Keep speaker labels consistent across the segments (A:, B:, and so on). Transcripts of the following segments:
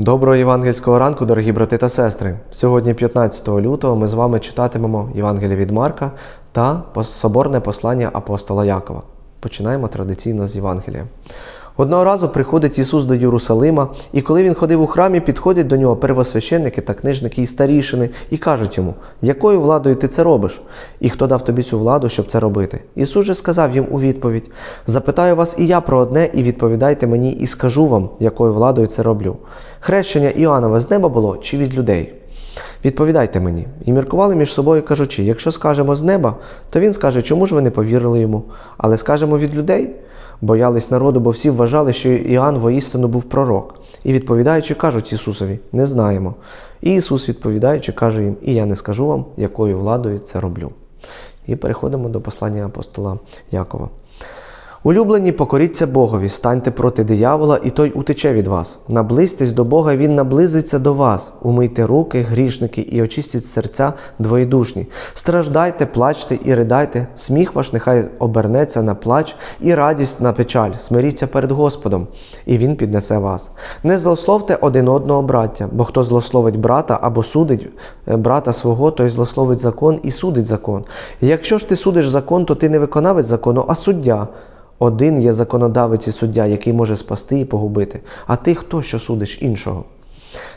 A: Доброго євангельського ранку, дорогі брати та сестри. Сьогодні, 15 лютого, ми з вами читатимемо Євангеліє від Марка та соборне послання апостола Якова. Починаємо традиційно з Євангелія. Одного разу приходить Ісус до Єрусалима, і коли він ходив у храмі, підходять до нього первосвященники та книжники і старішини і кажуть йому, якою владою ти це робиш? І хто дав тобі цю владу, щоб це робити? Ісус же сказав їм у відповідь: Запитаю вас і я про одне, і відповідайте мені, і скажу вам, якою владою це роблю. Хрещення Іоаннове з неба було чи від людей? Відповідайте мені. І міркували між собою, кажучи: якщо скажемо з неба, то він скаже, чому ж ви не повірили йому? Але скажемо від людей. Боялись народу, бо всі вважали, що Іоанн воістину був пророк. І відповідаючи, кажуть Ісусові: не знаємо. І Ісус, відповідаючи, каже їм: І я не скажу вам, якою владою це роблю. І переходимо до послання апостола Якова. Улюблені, покоріться Богові, станьте проти диявола, і той утече від вас. Наблизьтесь до Бога, Він наблизиться до вас. Умийте руки, грішники, і очистіть серця двоєдушні. Страждайте, плачте і ридайте. Сміх ваш нехай обернеться на плач і радість на печаль. Смиріться перед Господом, і Він піднесе вас. Не злословте один одного браття, бо хто злословить брата або судить е, брата свого, той злословить закон і судить закон. Якщо ж ти судиш закон, то ти не виконавець закону, а суддя. Один є законодавець і суддя, який може спасти і погубити. А ти хто, що судиш іншого?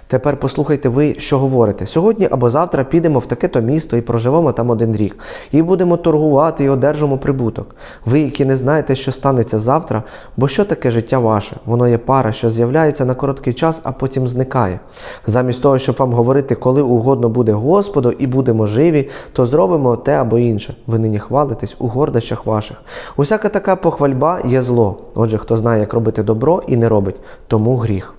A: Тепер послухайте ви, що говорите. Сьогодні або завтра підемо в таке-то місто і проживемо там один рік, і будемо торгувати і одержимо прибуток. Ви, які не знаєте, що станеться завтра, бо що таке життя ваше? Воно є пара, що з'являється на короткий час, а потім зникає. Замість того, щоб вам говорити, коли угодно буде Господу і будемо живі, то зробимо те або інше. Ви нині хвалитесь у гордощах ваших. Усяка така похвальба є зло. Отже, хто знає, як робити добро і не робить, тому гріх.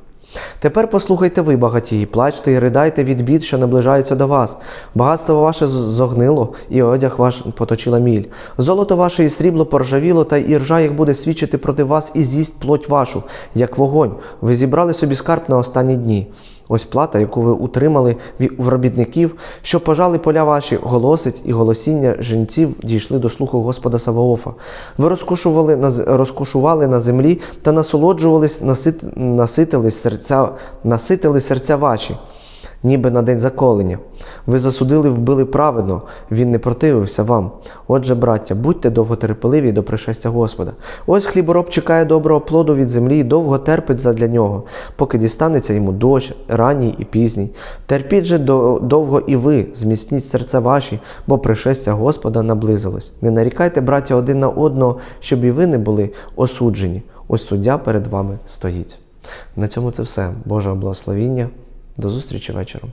A: Тепер послухайте ви, багатії, плачте і ридайте від бід, що наближається до вас. Багатство ваше зогнило, і одяг ваш поточила міль. Золото ваше і срібло поржавіло, та і ржа їх буде свідчити проти вас і з'їсть плоть вашу, як вогонь. Ви зібрали собі скарб на останні дні. Ось плата, яку ви утримали в робітників, що пожали поля ваші, голосить і голосіння жінців дійшли до слуху Господа Саваофа. Ви розкушували на, розкушували на землі та насолоджувались, насит, наситились серця, наситили серця ваші ніби на день заколення. Ви засудили, вбили праведно, він не противився вам. Отже, браття, будьте довготерпеливі до пришестя Господа. Ось хлібороб чекає доброго плоду від землі і довго терпить задля нього, поки дістанеться йому дощ, ранній і пізній. Терпіть же довго і ви, зміцніть серця ваші, бо пришестя Господа наблизилось. Не нарікайте, браття, один на одного, щоб і ви не були осуджені. Ось суддя перед вами стоїть. На цьому це все. Божого благословіння. До зустрічі вечором.